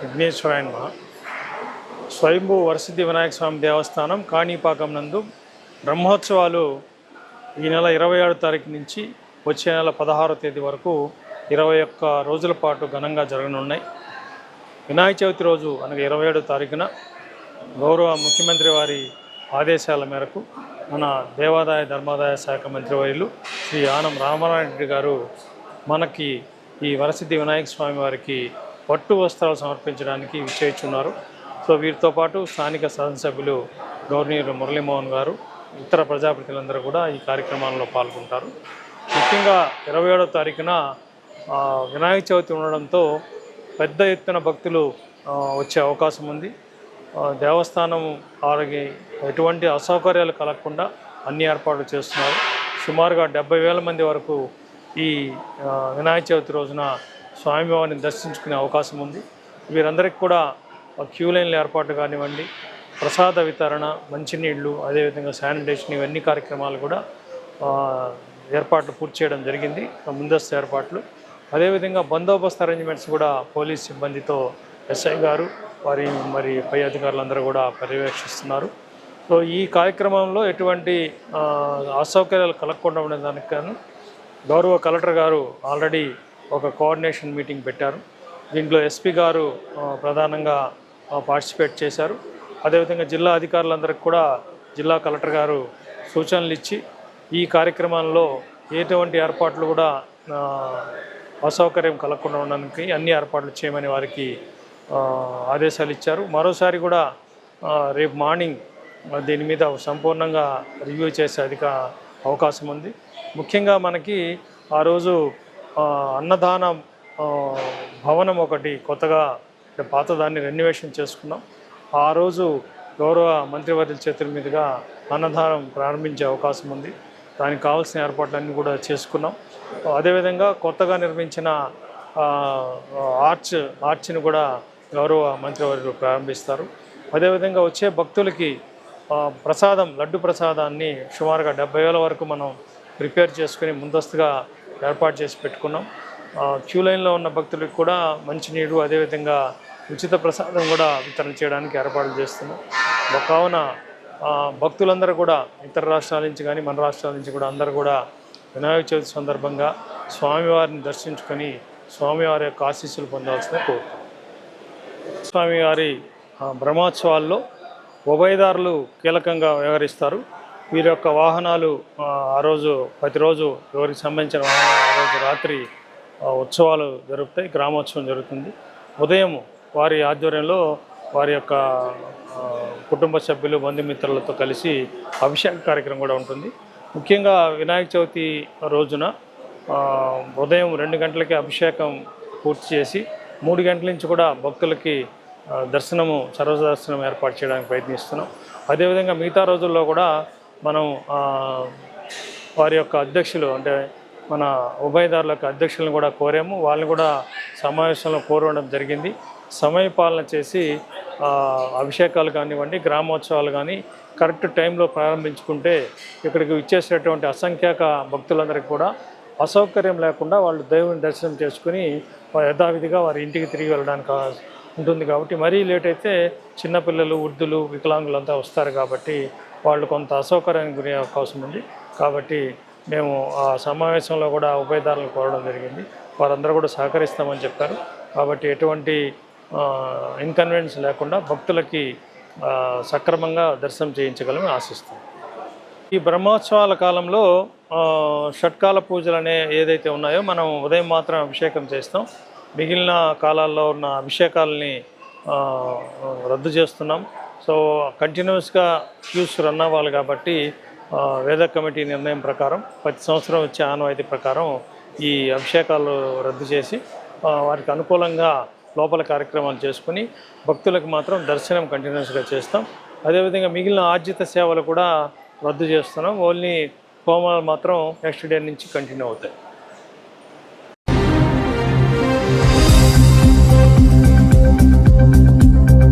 విఘ్నేశ్వరాయణ స్వయంభూ వరసిద్ధి వినాయక స్వామి దేవస్థానం కాణిపాకం నందు బ్రహ్మోత్సవాలు ఈ నెల ఇరవై ఆరు తారీఖు నుంచి వచ్చే నెల పదహారో తేదీ వరకు ఇరవై ఒక్క రోజుల పాటు ఘనంగా జరగనున్నాయి. వినాయక చవితి రోజు అనగా ఇరవై ఏడో తారీఖున గౌరవ ముఖ్యమంత్రి వారి ఆదేశాల మేరకు మన దేవాదాయ ధర్మాదాయ శాఖ మంత్రివర్యులు శ్రీ ఆనం రామారాయణ గారు మనకి ఈ వరసిద్ధి వినాయక స్వామి వారికి పట్టు వస్త్రాలు సమర్పించడానికి విచ్చేస్తున్నారు సో వీరితో పాటు స్థానిక శాసనసభ్యులు గవర్నర్ మురళీమోహన్ గారు ఇతర ప్రజాప్రతినిధులందరూ కూడా ఈ కార్యక్రమాల్లో పాల్గొంటారు. ముఖ్యంగా ఇరవై ఏడో తారీఖున వినాయక చవితి ఉండడంతో పెద్ద ఎత్తున భక్తులు వచ్చే అవకాశం ఉంది. దేవస్థానం వారికి ఎటువంటి అసౌకర్యాలు కలగకుండా అన్ని ఏర్పాట్లు చేస్తున్నారు. సుమారుగా డెబ్బై వేల మంది వరకు ఈ వినాయక చవితి రోజున స్వామివారిని దర్శించుకునే అవకాశం ఉంది. వీరందరికీ కూడా క్యూ లైన్ల ఏర్పాటు కానివ్వండి ప్రసాద వితరణ మంచినీళ్ళు అదేవిధంగా శానిటేషన్ ఇవన్నీ కార్యక్రమాలు కూడా ఏర్పాట్లు పూర్తి చేయడం జరిగింది. ముందస్తు ఏర్పాట్లు. అదేవిధంగా బందోబస్తు అరేంజ్మెంట్స్ కూడా పోలీస్ సిబ్బందితో ఎస్ఐ గారు వారి మరి పై అధికారులందరూ కూడా పర్యవేక్షిస్తున్నారు. సో ఈ కార్యక్రమంలో ఎటువంటి అసౌకర్యాలు కలగకుండా ఉండేదానికి గాను గౌరవ కలెక్టర్ గారు ఆల్రెడీ ఒక కోఆర్డినేషన్ మీటింగ్ పెట్టారు. దీంట్లో ఎస్పీ గారు ప్రధానంగా పార్టిసిపేట్ చేశారు. అదేవిధంగా జిల్లా అధికారులందరికీ కూడా జిల్లా కలెక్టర్ గారు సూచనలు ఇచ్చి ఈ కార్యక్రమంలో ఎటువంటి ఏర్పాట్లు కూడా అసౌకర్యం కలగకుండా ఉండడానికి అన్ని ఏర్పాట్లు చేయమని వారికి ఆదేశాలు ఇచ్చారు. మరోసారి కూడా రేపు మార్నింగ్ దీని మీద సంపూర్ణంగా రివ్యూ చేసే అధిక అవకాశం ఉంది. ముఖ్యంగా మనకి ఆ రోజు అన్నదాన భవనం ఒకటి కొత్తగా పాత పాతదాన్ని రెన్యువేషన్ చేసుకున్నాం. ఆ రోజు గౌరవ మంత్రివర్యుల చేతుల మీదుగా అన్నదానం ప్రారంభించే అవకాశం ఉంది. దానికి కావాల్సిన ఏర్పాట్లన్నీ కూడా చేసుకున్నాం. అదేవిధంగా కొత్తగా నిర్మించిన ఆర్చ్ ఆర్చ్ని కూడా గౌరవ మంత్రివర్యులు ప్రారంభిస్తారు. అదేవిధంగా వచ్చే భక్తులకి ప్రసాదం లడ్డు ప్రసాదాన్ని సుమారుగా డెబ్బై వేల వరకు మనం ప్రిపేర్ చేసుకుని ముందస్తుగా ఏర్పాటు చేసి పెట్టుకున్నాం. క్యూ లైన్లో ఉన్న భక్తులకు కూడా మంచినీరు అదేవిధంగా ఉచిత ప్రసాదం కూడా వితరణ చేయడానికి ఏర్పాట్లు చేస్తున్నాం. కావున భక్తులందరూ కూడా ఇతర రాష్ట్రాల నుంచి కానీ మన రాష్ట్రాల నుంచి కూడా అందరూ కూడా వినాయక చవితి సందర్భంగా స్వామివారిని దర్శించుకొని స్వామివారి యొక్క ఆశీస్సులు పొందాల్సిన కోరుతాం స్వామివారి బ్రహ్మోత్సవాల్లో ఉభయదారులు కీలకంగా వ్యవహరిస్తారు. వీరి యొక్క వాహనాలు ఆ, రోజు ప్రతిరోజు ఎవరికి సంబంధించిన వాహనాలు ఆ రోజు రాత్రి ఉత్సవాలు జరుగుతాయి గ్రామోత్సవం జరుగుతుంది. ఉదయం వారి ఆధ్వర్యంలో వారి యొక్క కుటుంబ సభ్యులు బంధుమిత్రులతో కలిసి అభిషేక కార్యక్రమం కూడా ఉంటుంది. ముఖ్యంగా వినాయక చవితి రోజున ఉదయం రెండు గంటలకి అభిషేకం పూర్తి చేసి మూడు గంటల నుంచి కూడా భక్తులకి దర్శనము సర్వ దర్శనం ఏర్పాటు చేయడానికి ప్రయత్నిస్తున్నాం. అదేవిధంగా మిగతా రోజుల్లో కూడా మనం వారి యొక్క అధ్యక్షులు అంటే మన ఉభయదారుల యొక్క అధ్యక్షులను కూడా కోరాము. వాళ్ళని కూడా సమావేశంలో కోరడం జరిగింది. సమయపాలన చేసి అభిషేకాలు కానివ్వండి గ్రామోత్సవాలు కానీ కరెక్ట్ టైంలో ప్రారంభించుకుంటే ఇక్కడికి ఇచ్చేసేటువంటి అసంఖ్యాక భక్తులందరికీ కూడా అసౌకర్యం లేకుండా వాళ్ళు దేవుని దర్శనం చేసుకుని యథావిధిగా వారి ఇంటికి తిరిగి వెళ్ళడానికి ఉంటుంది కాబట్టి మరీ లేట్ అయితే చిన్నపిల్లలు వృద్ధులు వికలాంగులంతా వస్తారు కాబట్టి వాళ్ళు కొంత అసౌకర్యానికి గురి అవకాశం ఉంది. కాబట్టి మేము ఆ సమావేశంలో కూడా ఉభయదారులు కోరడం జరిగింది. వారందరూ కూడా సహకరిస్తామని చెప్పారు. కాబట్టి ఎటువంటి ఇన్కన్వీనియన్స్ లేకుండా భక్తులకి సక్రమంగా దర్శనం చేయించగలమని ఆశిస్తాం ఈ బ్రహ్మోత్సవాల కాలంలో షట్కాల పూజలు అనే ఏదైతే ఉన్నాయో మనం ఉదయం మాత్రం అభిషేకం చేస్తాం. మిగిలిన కాలాల్లో ఉన్న అభిషేకాలని రద్దు చేస్తున్నాం. సో కంటిన్యూస్గా క్యూస్ రన్ అవ్వాలి కాబట్టి వేద కమిటీ నిర్ణయం ప్రకారం ప్రతి సంవత్సరం వచ్చే ఆనవాయితీ ప్రకారం ఈ అభిషేకాలు రద్దు చేసి వారికి అనుకూలంగా లోపల కార్యక్రమాలు చేసుకుని భక్తులకు మాత్రం దర్శనం కంటిన్యూస్గా చేస్తాం. అదేవిధంగా మిగిలిన ఆర్జిత సేవలు కూడా రద్దు చేస్తున్నాం. ఓన్లీ హోమాలు మాత్రం నెక్స్ట్ డే నుంచి కంటిన్యూ అవుతాయి.